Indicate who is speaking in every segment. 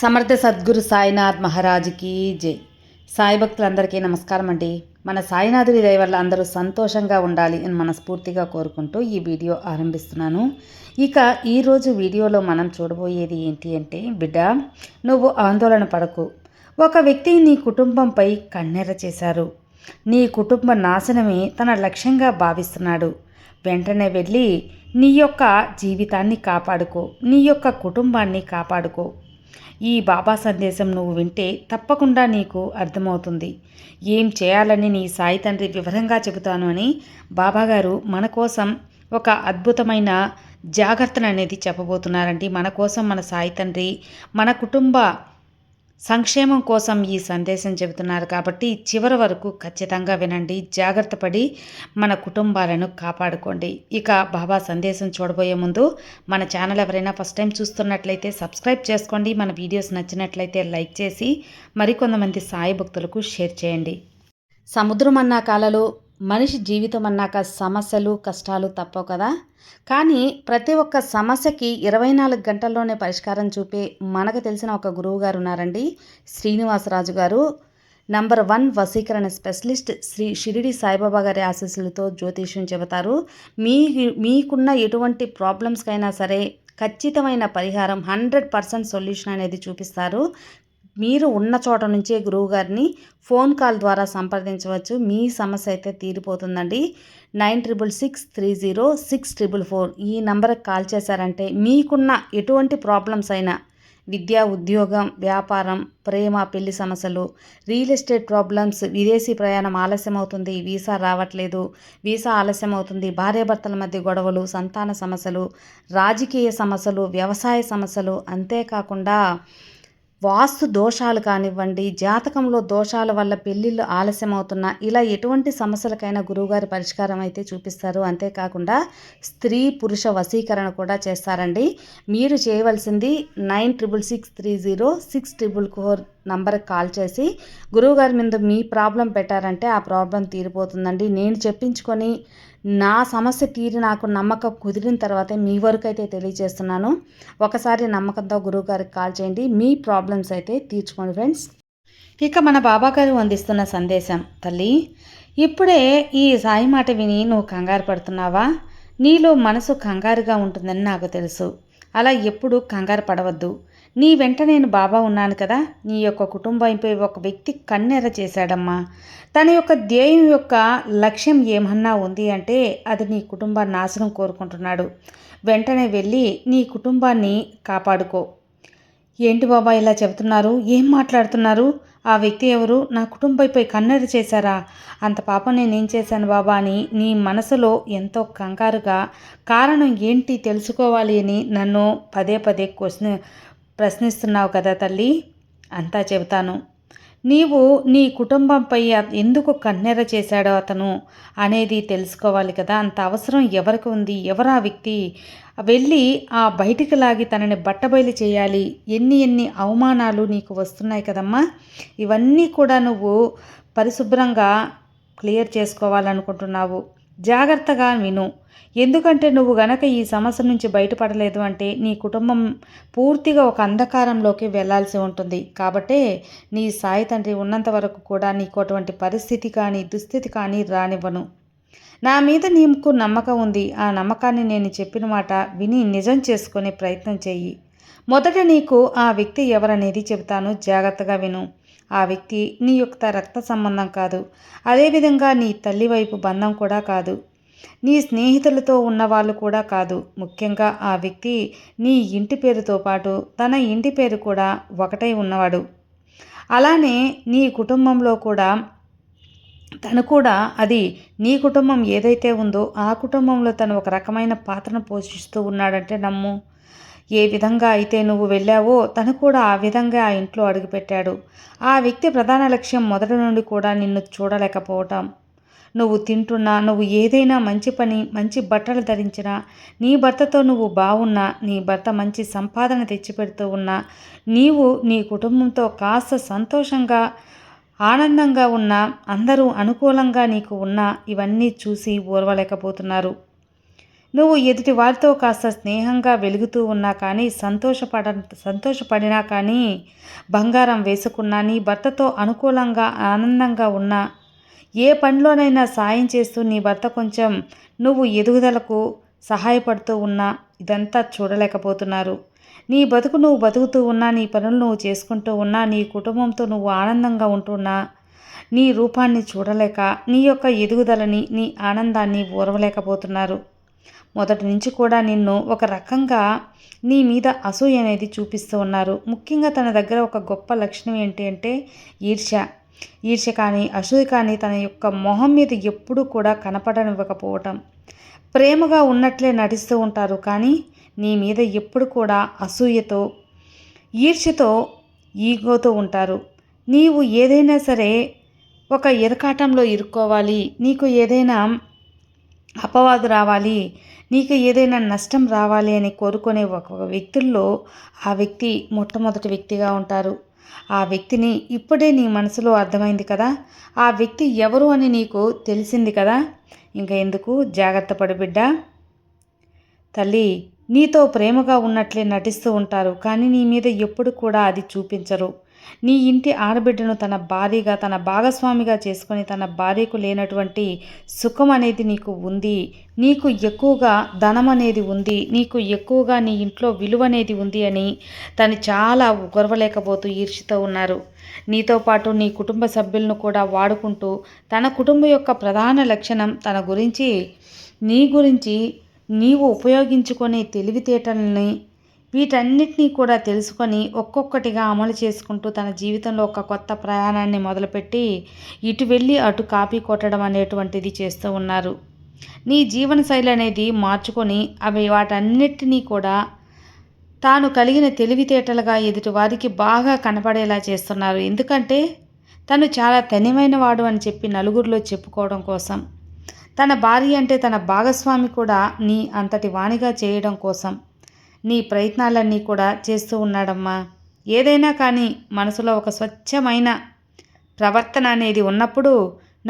Speaker 1: సమర్థ సద్గురు సాయినాథ్ మహారాజుకి జై. సాయి భక్తులందరికీ నమస్కారం అండి. మన సాయినాథుడి దయ వల్ల అందరూ సంతోషంగా ఉండాలి అని మనస్ఫూర్తిగా కోరుకుంటూ ఈ వీడియో ఆరంభిస్తున్నాను. ఇక ఈరోజు వీడియోలో మనం చూడబోయేది ఏంటి అంటే బిడ్డ నువ్వు ఆందోళన పడకు. ఒక వ్యక్తి నీ కుటుంబంపై కన్నెర చేశారు. నీ కుటుంబ నాశనమే తన లక్ష్యంగా భావిస్తున్నాడు. వెంటనే వెళ్ళి నీ యొక్క జీవితాన్ని కాపాడుకో నీ యొక్క కుటుంబాన్ని కాపాడుకో. ఈ బాబా సందేశం నువ్వు వింటే తప్పకుండా నీకు అర్థమవుతుంది. ఏం చేయాలని నీ సాయి తండ్రి వివరంగా చెబుతాను అని బాబాగారు మన కోసం ఒక అద్భుతమైన జాగ్రత్తను అనేది చెప్పబోతున్నారండి. మన కోసం మన సాయి తండ్రి మన కుటుంబ సంక్షేమం కోసం ఈ సందేశం చెబుతున్నారు కాబట్టి చివరి వరకు ఖచ్చితంగా వినండి జాగ్రత్త పడి మన కుటుంబాలను కాపాడుకోండి. ఇక బాబా సందేశం చూడబోయే ముందు మన ఛానల్ ఎవరైనా ఫస్ట్ టైం చూస్తున్నట్లయితే సబ్స్క్రైబ్ చేసుకోండి మన వీడియోస్ నచ్చినట్లయితే లైక్ చేసి మరికొంతమంది సాయి భక్తులకు షేర్ చేయండి. సముద్రం అన్న కాలలో మనిషి జీవితం అన్నాక సమస్యలు కష్టాలు తప్పవు కదా. కానీ ప్రతి ఒక్క సమస్యకి ఇరవై నాలుగు గంటల్లోనే పరిష్కారం చూపే మనకు తెలిసిన ఒక గురువు గారు ఉన్నారండి శ్రీనివాసరాజు గారు. నంబర్ వన్ వసీకరణ స్పెషలిస్ట్ శ్రీ షిరిడి సాయిబాబా గారి ఆశీస్సులతో జ్యోతిష్యం చెబుతారు. మీ మీకున్న ఎటువంటి ప్రాబ్లమ్స్కైనా సరే ఖచ్చితమైన పరిహారం హండ్రెడ్ పర్సెంట్ సొల్యూషన్ అనేది చూపిస్తారు. మీరు ఉన్న చోట నుంచే గురువుగారిని ఫోన్ కాల్ ద్వారా సంప్రదించవచ్చు. మీ సమస్య అయితే తీరిపోతుందండి. Nine triple six three zero six triple four ఈ నెంబర్కి కాల్ చేశారంటే మీకున్న ఎటువంటి ప్రాబ్లమ్స్ అయినా విద్య ఉద్యోగం వ్యాపారం ప్రేమ పెళ్ళి సమస్యలు రియల్ ఎస్టేట్ ప్రాబ్లమ్స్ విదేశీ ప్రయాణం ఆలస్యం అవుతుంది వీసా రావట్లేదు వీసా ఆలస్యం అవుతుంది భార్యాభర్తల మధ్య గొడవలు సంతాన సమస్యలు రాజకీయ సమస్యలు వ్యవసాయ సమస్యలు అంతేకాకుండా వాస్తు దోషాలు కానివ్వండి జాతకంలో దోషాల వల్ల పెళ్ళిళ్ళు ఆలస్యమవుతున్నా ఇలా ఎటువంటి సమస్యలకైనా గురువుగారి పరిష్కారం అయితే చూపిస్తారు. అంతేకాకుండా స్త్రీ పురుష వశీకరణ కూడా చేస్తారండి. మీరు చేయవలసింది nine triple six three zero six triple four నంబర్కి కాల్ చేసి గురువుగారి మీద మీ ప్రాబ్లం పెట్టారంటే ఆ ప్రాబ్లం తీరిపోతుందండి. నేను చెప్పించుకొని నా సమస్య తీరి నాకు నమ్మకం కుదిరిన తర్వాత మీ వరకు అయితే తెలియజేస్తున్నాను. ఒకసారి నమ్మకంతో గురువుగారికి కాల్ చేయండి. మీ ప్రాబ్లమ్స్ అయితే తీర్చుకోండి ఫ్రెండ్స్. ఇక మన బాబాగారు అందిస్తున్న సందేశం తల్లి ఇప్పుడే ఈ సాయి మాట విని నువ్వు కంగారు పడుతున్నావా? నీలో మనసు కంగారుగా ఉంటుందని నాకు తెలుసు. అలా ఎప్పుడు కంగారు పడవద్దు. నీ వెంట నేను బాబా ఉన్నాను కదా. నీ యొక్క కుటుంబంపై ఒక వ్యక్తి కన్నెర చేశాడమ్మా. తన యొక్క ధ్యేయం యొక్క లక్ష్యం ఏమన్నా ఉంది అంటే అది నీ కుటుంబ నాశనం కోరుకుంటున్నాడు. వెంటనే వెళ్ళి నీ కుటుంబాన్ని కాపాడుకో. ఏంటి బాబా ఇలా చెబుతున్నారు? ఏం మాట్లాడుతున్నారు? ఆ వ్యక్తి ఎవరు? నా కుటుంబంపై కన్నెర చేశారా? అంత పాపం నేనేం చేశాను బాబా అని నీ మనసులో ఎంతో కంగారుగా కారణం ఏంటి తెలుసుకోవాలి అని నన్ను పదే పదే క్వశ్చన్ ప్రశ్నిస్తున్నావు కదా తల్లి? అంతా చెబుతాను. నీవు నీ కుటుంబంపై ఎందుకు కన్నెర చేశాడో అతను అనేది తెలుసుకోవాలి కదా. అంత అవసరం ఎవరికి ఉంది? ఎవరు ఆ వ్యక్తి? వెళ్ళి ఆ బయటికి లాగి తనని బట్టబయలు చేయాలి. ఎన్ని ఎన్ని అవమానాలు నీకు వస్తున్నాయి కదమ్మా. ఇవన్నీ కూడా నువ్వు పరిశుభ్రంగా క్లియర్ చేసుకోవాలనుకుంటున్నావు. జాగ్రత్తగా విను. ఎందుకంటే నువ్వు గనక ఈ సమస్య నుంచి బయటపడలేదు అంటే నీ కుటుంబం పూర్తిగా ఒక అంధకారంలోకి వెళ్ళాల్సి ఉంటుంది. కాబట్టే నీ సాయి తండ్రి ఉన్నంత వరకు కూడా నీకు అటువంటి పరిస్థితి కానీ దుస్థితి కానీ రానివ్వను. నా మీద నీకు నమ్మకం ఉంది. ఆ నమ్మకాన్ని నేను చెప్పిన మాట విని నిజం చేసుకునే ప్రయత్నం చెయ్యి మొదట నీకు ఆ వ్యక్తి ఎవరనేది చెబుతాను. జాగ్రత్తగా విను. ఆ వ్యక్తి నీ యొక్క రక్త సంబంధం కాదు. అదేవిధంగా నీ తల్లి వైపు బంధం కూడా కాదు. నీ స్నేహితులతో ఉన్నవాళ్ళు కూడా కాదు. ముఖ్యంగా ఆ వ్యక్తి నీ ఇంటి పేరుతో పాటు తన ఇంటి పేరు కూడా ఒకటై ఉన్నవాడు. అలానే నీ కుటుంబంలో కూడా తను కూడా అది నీ కుటుంబం ఏదైతే ఉందో ఆ కుటుంబంలో తను ఒక రకమైన పాత్రను పోషిస్తూ ఉన్నాడంటే నమ్ము. ఏ విధంగా అయితే నువ్వు వెళ్ళావో తను కూడా ఆ విధంగా ఆ ఇంట్లో అడుగుపెట్టాడు. ఆ వ్యక్తి ప్రధాన లక్ష్యం మొదటి నుండి కూడా నిన్ను చూడలేకపోవటం. నువ్వు తింటున్నా నువ్వు ఏదైనా మంచి పని మంచి బట్టలు ధరించినా నీ భర్తతో నువ్వు బాగున్నా నీ భర్త మంచి సంపాదన తెచ్చిపెడుతూ ఉన్నా నీవు నీ కుటుంబంతో కాస్త సంతోషంగా ఆనందంగా ఉన్నా అందరూ అనుకూలంగా నీకు ఉన్నా ఇవన్నీ చూసి ఓర్వలేకపోతున్నారు. నువ్వు ఎదుటి వారితో కాస్త స్నేహంగా వెలుగుతూ ఉన్నా కానీ సంతోషపడ సంతోషపడినా కానీ బంగారం వేసుకున్నా నీ భర్తతో అనుకూలంగా ఆనందంగా ఉన్నా ఏ పనిలోనైనా సాయం చేస్తూ నీ భర్త కొంచెం నువ్వు ఎదుగుదలకు సహాయపడుతూ ఉన్నా ఇదంతా చూడలేకపోతున్నారు. నీ బతుకు నువ్వు బతుకుతూ ఉన్నా నీ పనులు నువ్వు చేసుకుంటూ ఉన్నా నీ కుటుంబంతో నువ్వు ఆనందంగా ఉంటున్నా నీ రూపాన్ని చూడలేక నీ యొక్క ఎదుగుదలని నీ ఆనందాన్ని ఊరవలేకపోతున్నారు మొదటి నుంచి కూడా నిన్ను ఒక రకంగా నీ మీద అసూయ అనేది చూపిస్తూ ఉన్నారు. ముఖ్యంగా తన దగ్గర ఒక గొప్ప లక్షణం ఏంటి అంటే ఈర్ష్య. ఈర్ష్య కానీ అసూయ కానీ తన యొక్క మొహం మీద ఎప్పుడూ కూడా కనపడనివ్వకపోవటం. ప్రేమగా ఉన్నట్లే నటిస్తూ ఉంటారు కానీ నీ మీద ఎప్పుడు కూడా అసూయతో ఈర్ష్యతో ఈగోతో ఉంటారు. నీవు ఏదైనా సరే ఒక ఎరకాటంలో ఇరుక్కోవాలి నీకు ఏదైనా అపవాదు రావాలి నీకు ఏదైనా నష్టం రావాలి అని కోరుకునే ఒక వ్యక్తుల్లో ఆ వ్యక్తి మొట్టమొదటి వ్యక్తిగా ఉంటారు. ఆ వ్యక్తిని ఇప్పుడే నీ మనసులో అర్థమైంది కదా? ఆ వ్యక్తి ఎవరు అని నీకు తెలిసింది కదా? ఇంకా ఎందుకు? జాగ్రత్త పడు బిడ్డ. తల్లి నీతో ప్రేమగా ఉన్నట్లే నటిస్తూ ఉంటారు కానీ నీ మీద ఎప్పుడు కూడా అది చూపించరు. నీ ఇంటి ఆడబిడ్డను తన భార్యగా తన భాగస్వామిగా చేసుకొని తన భార్యకు లేనటువంటి సుఖం అనేది నీకు ఉంది. నీకు ఎక్కువగా ధనం అనేది ఉంది. నీకు ఎక్కువగా నీ ఇంట్లో విలువ అనేది ఉంది అని తను చాలా గొరవలేకపోతూ ఈర్షితో ఉన్నారు. నీతో పాటు నీ కుటుంబ సభ్యులను కూడా వాడుకుంటూ తన కుటుంబం యొక్క ప్రధాన లక్షణం తన గురించి నీ గురించి నీవు ఉపయోగించుకునే తెలివితేటల్ని వీటన్నిటినీ కూడా తెలుసుకొని ఒక్కొక్కటిగా అమలు చేసుకుంటూ తన జీవితంలో ఒక కొత్త ప్రయాణాన్ని మొదలుపెట్టి ఇటు వెళ్ళి అటు కాపీ కొట్టడం అనేటువంటిది చేస్తూ ఉన్నారు. నీ జీవన శైలి అనేది మార్చుకొని అవి వాటన్నిటినీ కూడా తాను కలిగిన తెలివితేటలుగా ఎదుటివారికి బాగా కనపడేలా చేస్తున్నారు. ఎందుకంటే తను చాలా తనిమైన వాడు అని చెప్పి నలుగురిలో చెప్పుకోవడం కోసం. తన భార్య అంటే తన భాగస్వామి కూడా నీ అంతటి వాణిగా చేయడం కోసం. నీ ప్రయత్నాలన్నీ కూడా చేస్తూ ఉన్నాడమ్మా. ఏదైనా కానీ మనసులో ఒక స్వచ్ఛమైన ప్రవర్తన అనేది ఉన్నప్పుడు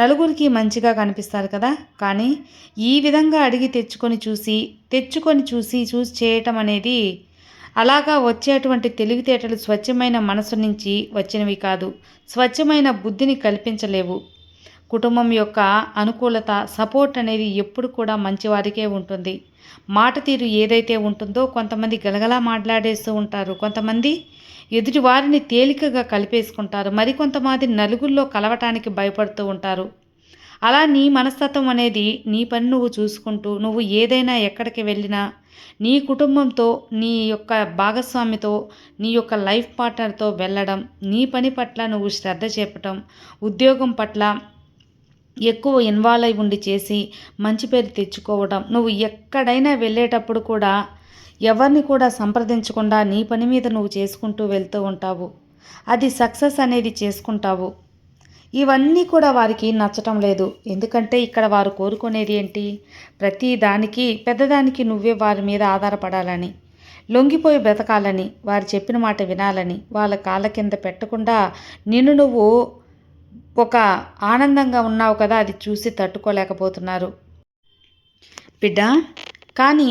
Speaker 1: నలుగురికి మంచిగా కనిపిస్తారు కదా. కానీ ఈ విధంగా అడిగి తెచ్చుకొని చూసి తెచ్చుకొని చూసి చూసి చేయటం అనేది అలాగా వచ్చేటువంటి తెలివితేటలు స్వచ్ఛమైన మనసు నుంచి వచ్చినవి కాదు. స్వచ్ఛమైన బుద్ధిని కల్పించలేవు. కుటుంబం యొక్క అనుకూలత సపోర్ట్ అనేది ఎప్పుడు కూడా మంచివారికే ఉంటుంది. మాట తీరు ఏదైతే ఉంటుందో కొంతమంది గలగలా మాట్లాడేస్తూ ఉంటారు. కొంతమంది ఎదుటి వారిని తేలికగా కలిపేసుకుంటారు. మరికొంతమంది నలుగురిలో కలవటానికి భయపడుతూ ఉంటారు. అలా నీ మనస్తత్వం అనేది నీ పని నువ్వు చూసుకుంటూ నువ్వు ఏదైనా ఎక్కడికి వెళ్ళినా నీ కుటుంబంతో నీ యొక్క భాగస్వామితో నీ యొక్క లైఫ్ పార్ట్నర్తో వెళ్ళడం నీ పని పట్ల నువ్వు శ్రద్ధ చెప్పటం ఉద్యోగం పట్ల ఎక్కువ ఇన్వాల్వ్ అయి ఉండి చేసి మంచి పేరు తెచ్చుకోవడం నువ్వు ఎక్కడైనా వెళ్ళేటప్పుడు కూడా ఎవరిని కూడా సంప్రదించకుండా నీ పని మీద నువ్వు చేసుకుంటూ వెళ్తూ ఉంటావు. అది సక్సెస్ అనేది చేసుకుంటావు. ఇవన్నీ కూడా వారికి నచ్చటం లేదు. ఎందుకంటే ఇక్కడ వారు కోరుకునేది ఏంటి? ప్రతి దానికి పెద్దదానికి నువ్వే వారి మీద ఆధారపడాలని లొంగిపోయి బ్రతకాలని వారు చెప్పిన మాట వినాలని వాళ్ళ కాళ్ళ కింద పెట్టకుండా నిన్ను నువ్వు ఒక ఆనందంగా ఉన్నావు కదా అది చూసి తట్టుకోలేకపోతున్నారు. బిడ్డ కానీ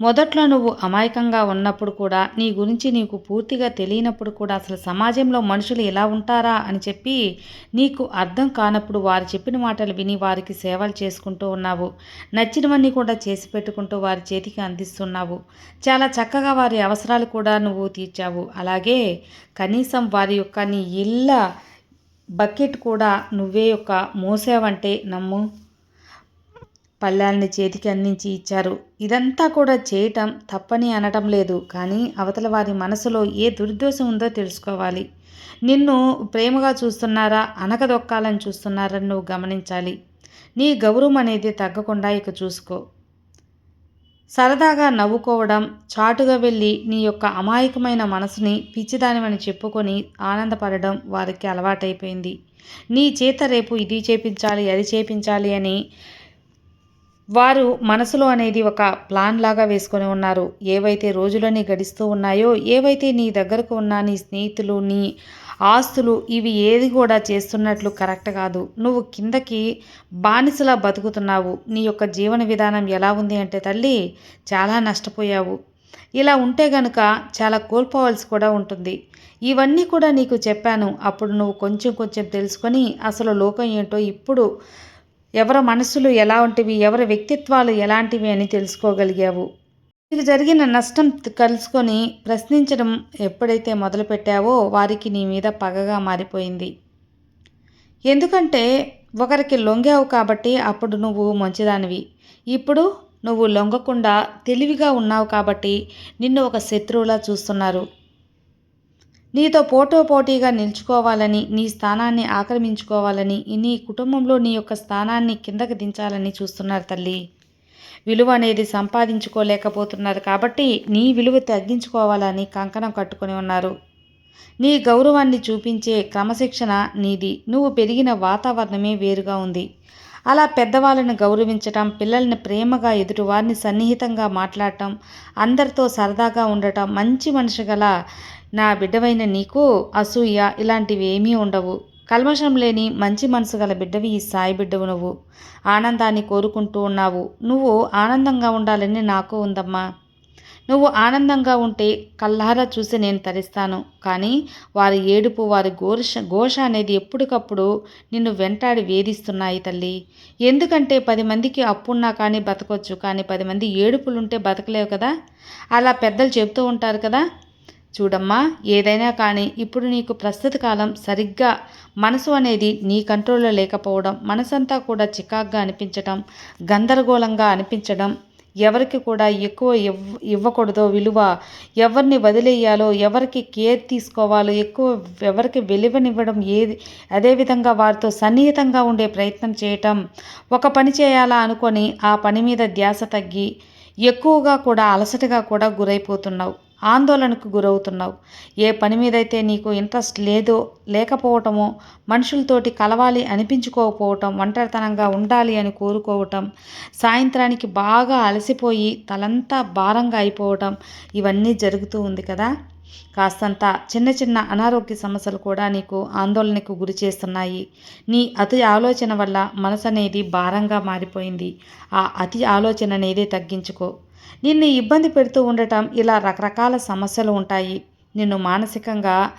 Speaker 1: మొదట్లో నువ్వు అమాయకంగా ఉన్నప్పుడు కూడా నీ గురించి నీకు పూర్తిగా తెలియనప్పుడు కూడా అసలు సమాజంలో మనుషులు ఎలా ఉంటారా అని చెప్పి నీకు అర్థం కానప్పుడు వారు చెప్పిన మాటలు విని వారికి సేవలు చేసుకుంటూ ఉన్నావు. నచ్చినవన్నీ కూడా చేసి పెట్టుకుంటూ వారి చేతికి అందిస్తున్నావు. చాలా చక్కగా వారి అవసరాలు కూడా నువ్వు తీర్చావు. అలాగే కనీసం వారి యొక్క నీ ఇళ్ళ బకెట్ కూడా నువ్వే యొక్క మోసావంటే నమ్ము. పళ్ళాన్ని చేతికి అందించి ఇచ్చారు. ఇదంతా కూడా చేయటం తప్పని అనటం లేదు. కానీ అవతల వారి మనసులో ఏ దుర్దోషం ఉందో తెలుసుకోవాలి. నిన్ను ప్రేమగా చూస్తున్నారా అనకదొక్కాలని చూస్తున్నారని నువ్వు గమనించాలి. నీ గౌరవం అనేది తగ్గకుండా ఇక చూసుకో. సరదాగా నవ్వుకోవడం చాటుగా వెళ్ళి నీ యొక్క అమాయకమైన మనసుని పిచ్చిదానివని చెప్పుకొని ఆనందపడడం వారికి అలవాటైపోయింది. నీ చేత రేపు ఇది చేపించాలి అది చేపించాలి అని వారు మనసులో అనేది ఒక ప్లాన్ లాగా వేసుకొని ఉన్నారు. ఏవైతే రోజులని గడిస్తూ ఉన్నాయో ఏవైతే నీ దగ్గరకు ఉన్న నీ స్నేహితులు నీ ఆస్తులు ఇవి ఏది కూడా చేస్తున్నట్లు కరెక్ట్ కాదు. నువ్వు కిందకి బానిసలా బతుకుతున్నావు. నీ యొక్క జీవన విధానం ఎలా ఉంది అంటే తల్లి చాలా నష్టపోయావు. ఇలా ఉంటే గనుక చాలా కోల్పోవాల్సి కూడా ఉంటుంది. ఇవన్నీ కూడా నీకు చెప్పాను. అప్పుడు నువ్వు కొంచెం కొంచెం తెలుసుకొని అసలు లోకం ఏంటో ఇప్పుడు ఎవరి మనసులు ఎలా ఉంటివి ఎవరి వ్యక్తిత్వాలు ఎలాంటివి అని తెలుసుకోగలిగావు. నీకు జరిగిన నష్టం కలుసుకొని ప్రశ్నించడం ఎప్పుడైతే మొదలుపెట్టావో వారికి నీ మీద పగగా మారిపోయింది. ఎందుకంటే ఒకరికి లొంగావు కాబట్టి అప్పుడు నువ్వు మంచిదానివి. ఇప్పుడు నువ్వు లొంగకుండా తెలివిగా ఉన్నావు కాబట్టి నిన్ను ఒక శత్రువులా చూస్తున్నారు. నీతో పోటో పోటీగా నిల్చుకోవాలని నీ స్థానాన్ని ఆక్రమించుకోవాలని నీ కుటుంబంలో నీ యొక్క స్థానాన్ని కిందకి దించాలని చూస్తున్నారు తల్లి. విలువ అనేది సంపాదించుకోలేకపోతున్నారు కాబట్టి నీ విలువ తగ్గించుకోవాలని కంకణం కట్టుకొని ఉన్నారు. నీ గౌరవాన్ని చూపించే క్రమశిక్షణ నీది. నువ్వు పెరిగిన వాతావరణమే వేరుగా ఉంది. అలా పెద్దవాళ్ళని గౌరవించటం పిల్లల్ని ప్రేమగా ఎదుటివారిని సన్నిహితంగా మాట్లాడటం అందరితో సరదాగా ఉండటం మంచి మనిషి గల నా బిడ్డవైన నీకు అసూయ ఇలాంటివి ఏమీ ఉండవు. కల్మషం లేని మంచి మనసు గల బిడ్డవి ఈ సాయి బిడ్డవు నువ్వు. ఆనందాన్ని కోరుకుంటూ ఉన్నావు. నువ్వు ఆనందంగా ఉండాలని నాకు ఉందమ్మా. నువ్వు ఆనందంగా ఉంటే కల్లారా చూసి నేను తరిస్తాను. కానీ వారి ఏడుపు వారి ఘోష ఘోష అనేది ఎప్పటికప్పుడు నిన్ను వెంటాడి వేధిస్తున్నాయి తల్లి. ఎందుకంటే పది మందికి అప్పున్నా కానీ బతకొచ్చు. కానీ పది మంది ఏడుపులుంటే బతకలేవు కదా. అలా పెద్దలు చెబుతూ ఉంటారు కదా. చూడమ్మా ఏదైనా కానీ ఇప్పుడు నీకు ప్రస్తుత కాలం సరిగ్గా మనసు అనేది నీ కంట్రోల్లో లేకపోవడం మనసంతా కూడా చికాగ్గా అనిపించడం గందరగోళంగా అనిపించడం ఎవరికి కూడా ఎక్కువ ఇవ్ ఇవ్వకూడదో విలువ ఎవరిని వదిలేయాలో ఎవరికి కేర్ తీసుకోవాలో ఎక్కువ ఎవరికి విలువనివ్వడం ఏది అదేవిధంగా వారితో సన్నిహితంగా ఉండే ప్రయత్నం చేయటం ఒక పని చేయాలా అనుకొని ఆ పని మీద ధ్యాస తగ్గి ఎక్కువగా కూడా అలసటగా కూడా గురైపోతున్నావు. ఆందోళనకు గురవుతున్నావు. ఏ పని మీదైతే నీకు ఇంట్రెస్ట్ లేదో లేకపోవటమో మనుషులతోటి కలవాలి అనిపించుకోకపోవటం ఒంటరితనంగా ఉండాలి అని కోరుకోవటం సాయంత్రానికి బాగా అలసిపోయి తలంతా భారంగా అయిపోవటం ఇవన్నీ జరుగుతూ ఉంది కదా? కాస్తంత చిన్న చిన్న అనారోగ్య సమస్యలు కూడా నీకు ఆందోళనకు గురి చేస్తున్నాయి. నీ అతి ఆలోచన వల్ల మనసు అనేది భారంగా మారిపోయింది. ఆ అతి ఆలోచన అనేది తగ్గించుకో. నిన్ను ఇబ్బంది పెడుతూ ఉండటం ఇలా రకరకాల సమస్యలు ఉంటాయి. నిన్ను మానసికంగా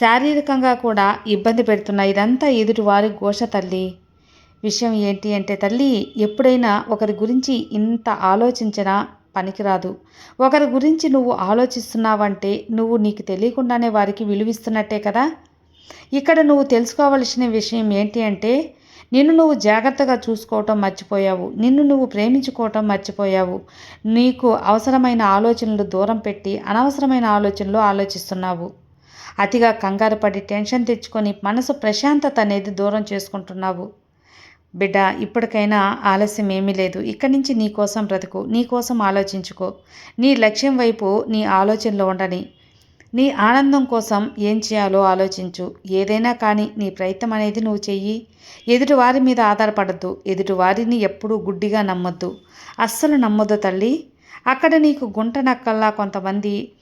Speaker 1: శారీరకంగా కూడా ఇబ్బంది పెడుతున్న ఇదంతా ఎదుటివారి ఘోష తల్లి. విషయం ఏంటి అంటే తల్లి ఎప్పుడైనా ఒకరి గురించి ఇంత ఆలోచించినా పనికిరాదు. ఒకరి గురించి నువ్వు ఆలోచిస్తున్నావంటే నువ్వు నీకు తెలియకుండానే వారికి విలువిస్తున్నట్టే కదా? ఇక్కడ నువ్వు తెలుసుకోవలసిన విషయం ఏంటి అంటే నిన్ను నువ్వు జాగ్రత్తగా చూసుకోవటం మర్చిపోయావు. నిన్ను నువ్వు ప్రేమించుకోవటం మర్చిపోయావు. నీకు అవసరమైన ఆలోచనలు దూరం పెట్టి అనవసరమైన ఆలోచనలు ఆలోచిస్తున్నావు. అతిగా కంగారు పడి టెన్షన్ తెచ్చుకొని మనసు ప్రశాంతత అనేది దూరం చేసుకుంటున్నావు. బిడ్డ ఇప్పటికైనా ఆలస్యం ఏమీ లేదు. ఇక్కడి నుంచి నీ కోసం బ్రతుకు. నీ కోసం ఆలోచించుకో. నీ లక్ష్యం వైపు నీ ఆలోచనలో ఉండని. నీ ఆనందం కోసం ఏం చేయాలో ఆలోచించు. ఏదైనా కానీ నీ ప్రయత్నం అనేది నువ్వు చెయ్యి. ఎదుటివారి మీద ఆధారపడద్దు. ఎదుటివారిని ఎప్పుడూ గుడ్డిగా నమ్మొద్దు. అస్సలు నమ్మొద్దు తల్లి. అక్కడ నీకు గుంట నక్కల్లా కొంతమంది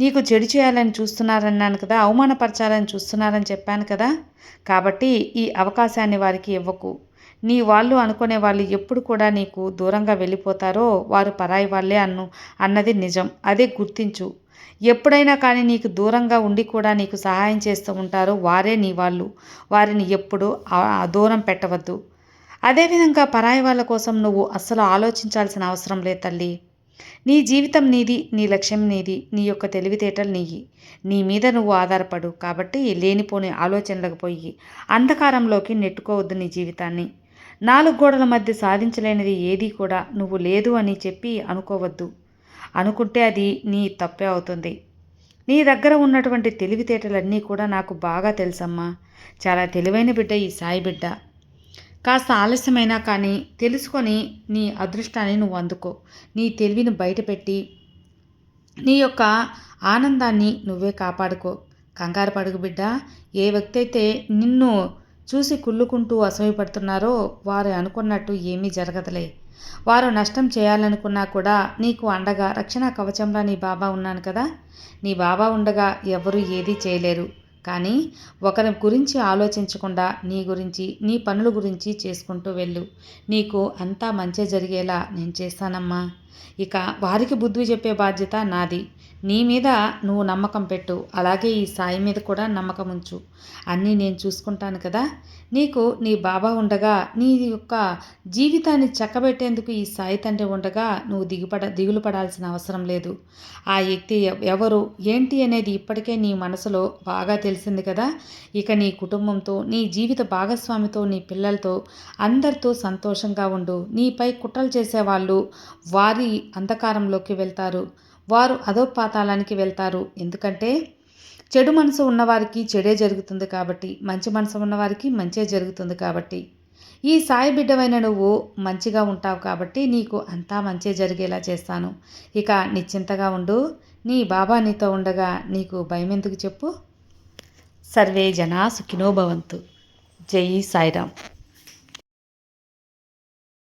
Speaker 1: నీకు చెడు చేయాలని చూస్తున్నారన్నాను కదా అవమానపరచాలని చూస్తున్నారని చెప్పాను కదా. కాబట్టి ఈ అవకాశాన్ని వారికి ఇవ్వకు. నీ వాళ్ళు అనుకునే వాళ్ళు ఎప్పుడు కూడా నీకు దూరంగా వెళ్ళిపోతారో వారు పరాయి వాళ్ళే అన్ను అన్నది నిజం. అదే గుర్తించు. ఎప్పుడైనా కానీ నీకు దూరంగా ఉండి కూడా నీకు సహాయం చేస్తూ ఉంటారో వారే నీ వాళ్ళు. వారిని ఎప్పుడు దూరం పెట్టవద్దు. అదేవిధంగా పరాయి వాళ్ళ కోసం నువ్వు అస్సలు ఆలోచించాల్సిన అవసరం లేదు తల్లి. నీ జీవితం నీది నీ లక్ష్యం నీది నీ యొక్క తెలివితేటలు నీయి. నీ మీద నువ్వు ఆధారపడు కాబట్టి లేనిపోని ఆలోచనలకు పోయి అంధకారంలోకి నెట్టుకోవద్దు నీ జీవితాన్ని. నాలుగు గోడల మధ్య సాధించలేనిది ఏదీ కూడా నువ్వు లేదు అని చెప్పి అనుకోవద్దు. అనుకుంటే అది నీ తప్పే అవుతుంది. నీ దగ్గర ఉన్నటువంటి తెలివితేటలన్నీ కూడా నాకు బాగా తెలుసమ్మా. చాలా తెలివైన బిడ్డ ఈ సాయి బిడ్డ. కాస్త ఆలస్యమైనా కానీ తెలుసుకొని నీ అదృష్టాన్ని నువ్వు అందుకో. నీ తెలివిని బయటపెట్టి నీ యొక్క ఆనందాన్ని నువ్వే కాపాడుకో. కంగారు పడుగు బిడ్డ. ఏ వ్యక్తి అయితే నిన్ను చూసి కుళ్ళుకుంటూ అసూయపడుతున్నారో వారు అనుకున్నట్టు ఏమీ జరగదులే. వారు నష్టం చేయాలనుకున్నా కూడా నీకు అండగా రక్షణ కవచంలా నీ బాబా ఉన్నాను కదా. నీ బాబా ఉండగా ఎవరు ఏదీ చేయలేరు. కానీ ఒకరి గురించి ఆలోచించకుండా నీ గురించి నీ పనుల గురించి చేసుకుంటూ వెళ్ళు. నీకు అంతా మంచి జరిగేలా నేను చేస్తానమ్మా. ఇక వారికి బుద్ధి చెప్పే బాధ్యత నాది. నీ మీద నువ్వు నమ్మకం పెట్టు. అలాగే ఈ సాయి మీద కూడా నమ్మకం ఉంచు. అన్నీ నేను చూసుకుంటాను కదా. నీకు నీ బాబా ఉండగా నీ యొక్క జీవితాన్ని చక్కబెట్టేందుకు ఈ సాయి తండ్రి ఉండగా నువ్వు దిగుపడ దిగులు పడాల్సిన అవసరం లేదు. ఆ వ్యక్తి ఎవరు ఏంటి అనేది ఇప్పటికే నీ మనసులో బాగా తెలిసింది కదా. ఇక నీ కుటుంబంతో నీ జీవిత భాగస్వామితో నీ పిల్లలతో అందరితో సంతోషంగా ఉండు. నీపై కుట్రలు చేసేవాళ్ళు వారి అంధకారంలోకి వెళ్తారు. వారు అధోపాతాళానికి వెళ్తారు. ఎందుకంటే చెడు మనసు ఉన్నవారికి చెడే జరుగుతుంది కాబట్టి మంచి మనసు ఉన్నవారికి మంచే జరుగుతుంది కాబట్టి. ఈ సాయి బిడ్డవైన నువ్వు మంచిగా ఉంటావు కాబట్టి నీకు అంతా మంచే జరిగేలా చేస్తాను. ఇక నిశ్చింతగా ఉండు. నీ బాబా నీతో ఉండగా నీకు భయం ఎందుకు చెప్పు? సర్వే జనా సుఖినో భవంతు. జై సాయిరామ్.